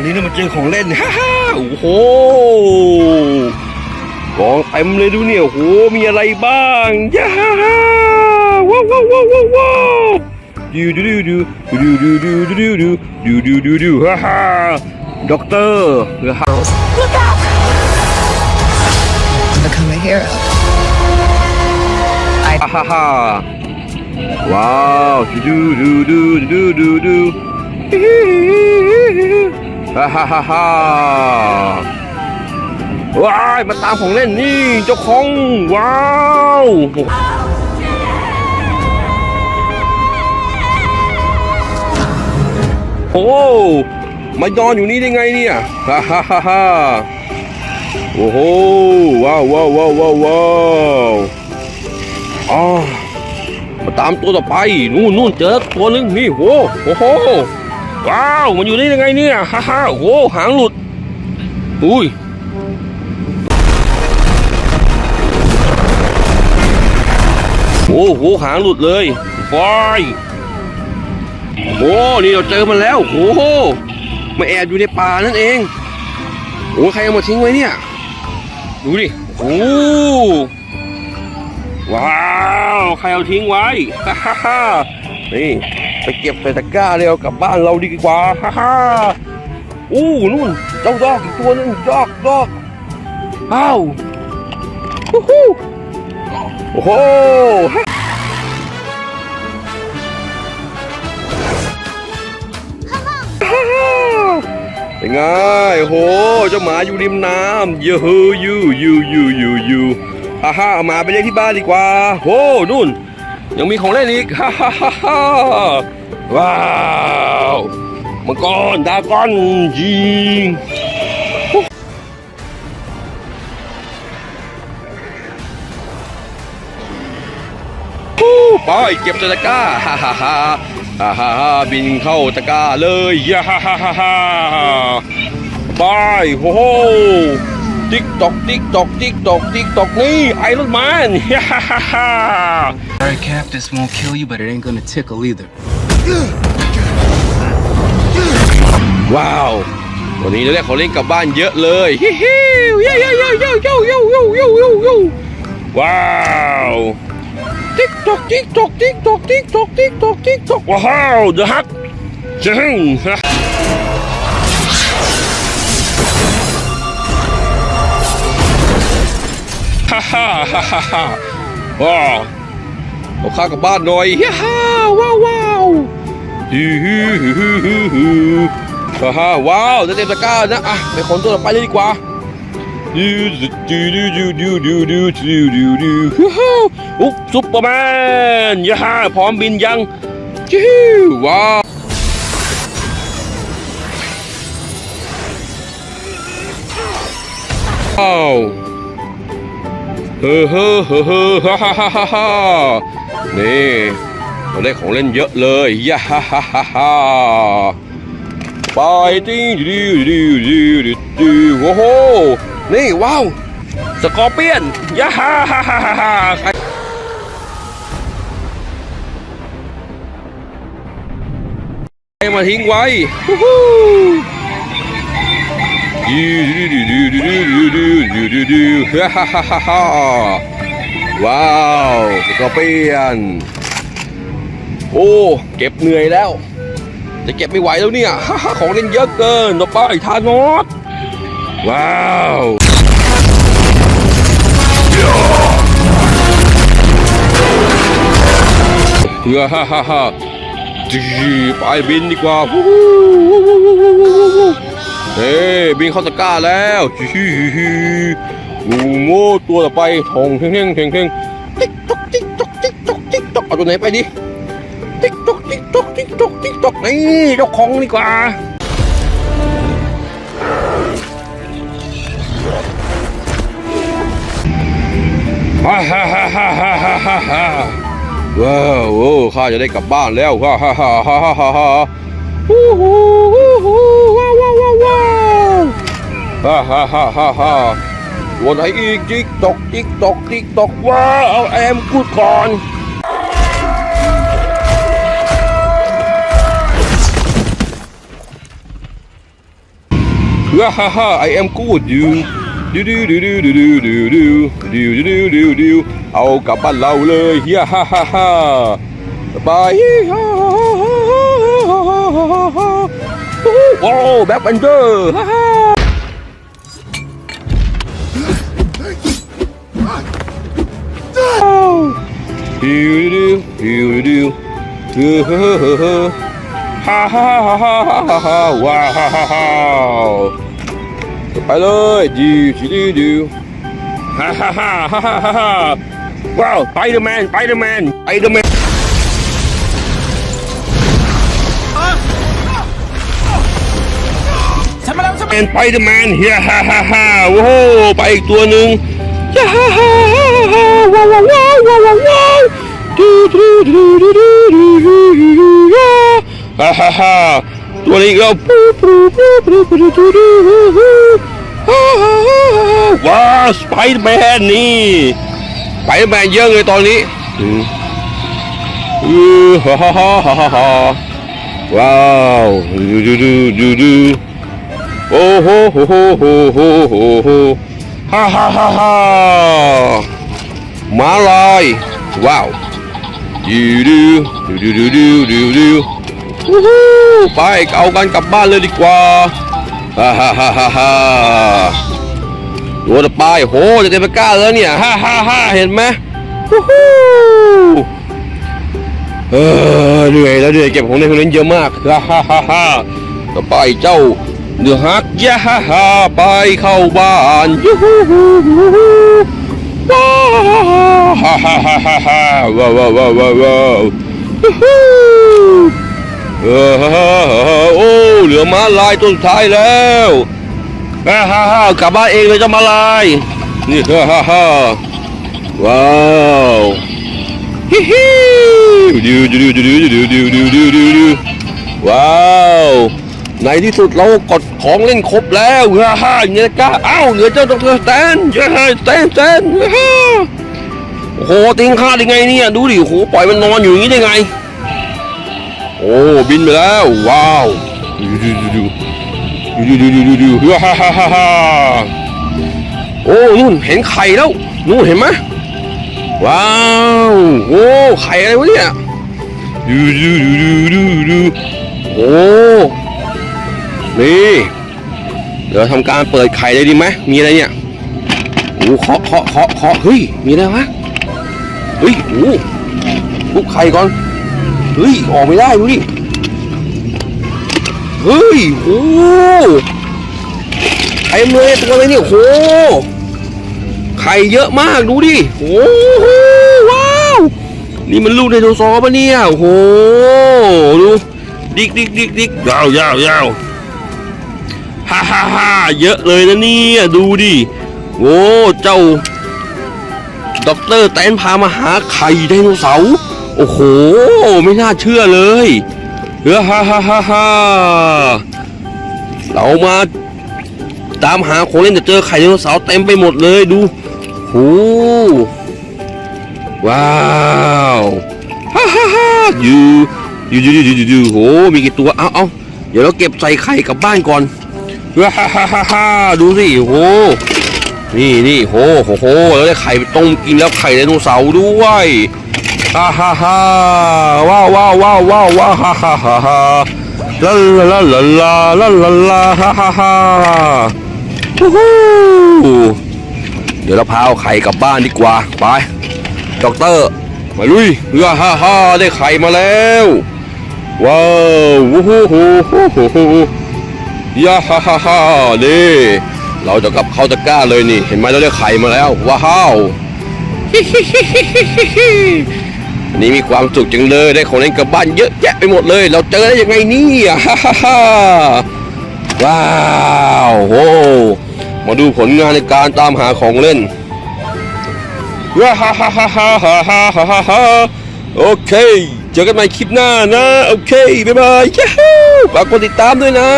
อนนี้เรามาเจอของเล่นฮ่าฮ่าโอ้โหกองเต็มเลยดูเนี่ยโอ้โหมีอะไรบ้างย่าฮ่าฮ่าว้าวว้าวว้าวว้าวดูดูดูดูดูดูดูดูดูดูดูดูดูฮ่าฮ่าด็อกเตอร์ฮ่าฮ่า become a hero. I ฮ่าฮ่าฮ่าว้าวดูดูดูดูดูดู ฮ่าฮ่าฮ่าฮ่าว้ายมาตามของเล่นนี่เจ้าของว้าวโอ้มานอนอยู่นี่ได้ไงเนี่ยฮ่าฮ่าฮ่าฮ่าโอ้โหว้าวว้าวว้าวว้าวว้าวอ๋อมาตามตัวต่อไป นู่นนู่นเจอตัวหนึงนี่โหโอ้โห ว้าว มันอยู่นี่ได้ไงเนี่ยฮ่าฮ่าโอ้โหหางหลุด อุ้ยโอ้โหหางหลุดเลยว้ายโอ้นี่เราเจอมันแล้วโอ้โหมาแอบอยู่ในป่านั่นเองโอ้ใครเอามาทิ้งไว้เนี่ย ดูดิโอ้ว้าว ใครเอาทิ้งไว้ฮ่าฮ่านี่ เก็บใส่ตะกร้าเร็วกลับบ้านเราดีกว่าฮ่าฮ่าอู้นู่นเจ้าดอกอีกตัวนึงดอกดอกอ้าวฮู้ฮโอ้โหเป็นไงโห เจ้าหมาอยู่ริมน้ำยูยูยูยูยูยูฮ่าฮ่าหมาไปเลี้ยงที่บ้านดีกว่าโอ้นู่น ยังมีของเล่นอีก ฮ่าฮ่าฮ่า ว้าวมังกรดาก้อนยิงฮู้ไปเก็บตะกร้าฮ่าฮ่าฮ่าฮ่าฮ่าบินเข้าตะกร้าเลยย่าฮ่าฮ่าฮ่าฮ่าไปโอ้โหติ๊กตอกติ๊กตอกติ๊กตอกติ๊กตอกนี่ไอรอนแมนฮ่าฮ่าฮ่า Sorry, Cap, this won't kill you, but it ain't gonna tickle either. ว้าว วันนี้เราได้ของเล่นกลับบ้านเยอะเลยฮิฮิวเย้เย้เย้เย้เย้เย้เย้เย้เย้เย้ว้าวติ๊กตอกติ๊กตอกติ๊กตอกติ๊กตอกติ๊กตอกติ๊กตอกว้าวเดือะฮักจึงฮ่าฮ่าฮ่าฮ่าฮ่าว้าวเอาข้ากลับบ้านหน่อยฮ่า ฮิฮิฮิฮิฮิฮิฮ่าฮ่าว้าวจะเต็มตะกร้านะอะไปขนตัวต่อไปเลยดีกว่าดูดูดูดูดูดูดูดูดูดูฮู้ฮู้อุ๊บซุปเปอร์แมนย่าฮ่าพร้อมบินยังจิ้วว้าวว้าวเฮ้อเฮ้อเฮ้อฮ่าฮ่าฮ่าฮ่านี่ เราได้ของเล่นเยอะเลยย่าฮ่าฮ่าฮ่าฮ่าไปติ้งดิวดิวดิวดิวดิวโอ้โห นี่ว้าว สกอร์เปียนย่าฮ่าฮ่าฮ่าฮ่าใครมาทิ้งไว้ฮู้ฮู้ดูดูดูดูดูดูดูดูดูฮ่าฮ่าฮ่าฮ่าฮ่าว้าว สกอร์เปียน โอ้ เก็บเหนื่อยแล้ว จะเก็บไม่ไหวแล้วเนี่ย ของเล่นเยอะเกินต่อไปทานอสว้าวเพื่ฮ่าฮ่าฮ่าจีไปบินดีกว่าเฮ้บินเข้าตะกร้าแล้วจีงูโม่ตัวต่อไปทองเท่งเท่งเท่งเท่งติ๊กตอกติ๊กตอกติ๊กตอกติ๊กตอกเอาตัวไหนไปดิ ติ๊กตอกติ๊กตอกติ๊กตอกติ๊กตอกนี่เจ้าของดีกว่าฮ่าฮ่าฮ่าฮ่าฮ่าฮ่าฮ่าฮ่าว้าวโอ้ข้าจะได้กลับบ้านแล้วฮ่าฮ่าฮ่าฮ่าฮ่าฮ่าฮู้ฮู้ฮู้ฮู้ว้าวว้าวว้าวว้าวฮ่าฮ่าฮ่าฮ่าฮ่าตัวไหนอีกจิ๊กตอกจิ๊กตอกจิ๊กตอกว้าวเอาแอมกูดก่อน ฮ่าฮ่าฮ่า I am good you ดูดูดูดูดูดูดูดูดูดูดูดูเอากลับบ้านเราเลยเฮียฮ่าฮ่าฮ่าไป ว้าฮ่ไปเลยดิวดิวดิวฮ่าฮ่าฮ่าฮ่าฮ่าฮ่าว้าวไปเดอร์แมนไปเดอร์แมนไปเดอร์แมนฉันมาแล้วฉันมาเป็นไปเดอร์แมนเฮียฮ่าฮ่าฮ่าว้าวไปอีกตัวหนึ่งฮ่าฮ่าฮ่าฮ่าว้าวว้าวว้าวว้าวดูดูดูดูดูดู ฮ่าฮ่าฮ่าตัวนี้ก็ปูปูปูปูปูปูว้าสไปเดอร์แมนนี่สไปเดอร์แมนเยอะเลยตอนนี้อือฮ่าฮ่าฮ่าฮ่าฮ่าว้าวดูดูดูดูดูโอ้โหโหโหโหโหโหโหฮ่าฮ่าฮ่าฮ่ามาลายว้าวดูดูดูดูดูดูดู ไปเอากันกลับบ้านเลยดีกว่าฮ่าฮ่าฮ่าฮ่าดูนะไปโหจะเต็มไปกล้าแล้วเนี่ยฮ่าฮ่าฮ่าเห็นไหมวู้ฮู้เออเหนื่อยแล้วเหนื่อยเก็บของในคนนั้นเยอะมากฮ่าฮ่าฮ่าฮ่าต่อไปเจ้าเดือฮักยาฮ่าฮ่าไปเข้าบ้านยูฮูฮูฮูฮูว้าวฮ่าฮ่าฮ่าฮ่าฮ่าว้าวว้าวว้าวว้าวว้าวยูฮู เออโอ้เหลือม้าลายตัวสุดท้ายแล้วฮ่าฮ่าฮ่ากลับบ้านเองเลยเจ้ามาลายนี่ฮ่าฮ่าฮ่าว้าวฮิฮิดูดูดูดูดูดูดูดูดูดูว้าวในที่สุดเรากดของเล่นครบแล้วฮ่าฮ่าอย่างนี้นะก้าอ้าวเหลือเจ้าดรสแตนเจ้าสแตนสแตนฮ่าโอ้โหติงค่าได้ไงเนี่ยดูดิโอ้โหปล่อยมันนอนอยู่อย่างนี้ได้ไง โอ้บินไปแล้วว้าวดูดูดูดูดูดูดูดูดูฮ่าฮ่าฮ่าฮ่าโอ้นู่นเห็นไข่แล้วนู่นเห็นไหมว้าวโอ้ไข่อะไรวะเนี่ยดูดูดูดูดูดูโอ้นี่เดี๋ยวทำการเปิดไข่เลยดีไหมมีอะไรเนี่ยโอ้เคาะเคาะเคาะเคาะเฮ้ยมีอะไรวะเฮ้ยโอ้ลูกไข่ก่อน ฮ้ย ออกไม่ได้ดูดิ เฮ้ย โอ้ไข่เมยตัวอะไรเนี่ยโหไข่เยอะมากดูดิโอ้โหว้าว นี่มันลูกไดโนเสาร์ปะเนี่ยโอ้โหดู ดิกดิกดิกดิกยาวยาวยาวฮ่าฮ่าฮ่าเยอะเลยนะเนี่ยดูดิโอ้เจ้าด็อกเตอร์แตนพามาหาไข่ไดโนเสาร์ โอ้โห ไม่น่าเชื่อเลยเฮ้ฮ่าฮ่าฮ่าฮ่าเรามาตามหาของเล่นจะเจอไข่ไดโนเสาร์เต็มไปหมดเลยดูโหว้าวฮ่าฮ่าฮ่าอยู่อยู่อยู่อยู่อยู่อยู่โหมีกี่ตัวเอาเอาเดี๋ยวเราเก็บใส่ไข่กลับบ้านก่อนฮ่าฮ่าฮ่าฮ่าฮาดูสิโหนี่นี่โหโหโหแล้วได้ไข่ไปต้มกินแล้วไข่ไดโนเสาร์ด้วย ฮ่าฮ่าฮ่าว้าวว้าวว้าวว้าวว้าวฮ่าฮ่าฮ่าฮ่าลาลาลาลาลาลาลาฮ่าฮ่าฮ่าฮู้ฮู้เดี๋ยวเราพาเอาไข่กลับบ้านดีกว่าไปด็อกเตอร์มาลุยฮ่าฮ่าฮ่าได้ไข่มาแล้วว้าววู้ฮู้ฮู้ฮู้ฮู้ฮู้ยาฮ่าฮ่าฮ่านี่เราจะกลับเข้าตะกร้าเลยนี่ เห็นไหมเราได้ไข่มาแล้วว้าวอัน นี่มีความสุขจังเลยได้ของเล่นกับบ้านเยอะแยะไปหมดเลย เราเจอได้ยังไงนี่ฮ่าฮ่าว้าวโหมาดูผลงานในการตามหาของเล่นว้าฮ่าฮ่าฮ่าฮ่าฮ่าฮ่าฮ่าโอเค เจอกันใหม่คลิปหน้านะ โอเค บ๊ายบายฝากกดติดตามด้วยนะ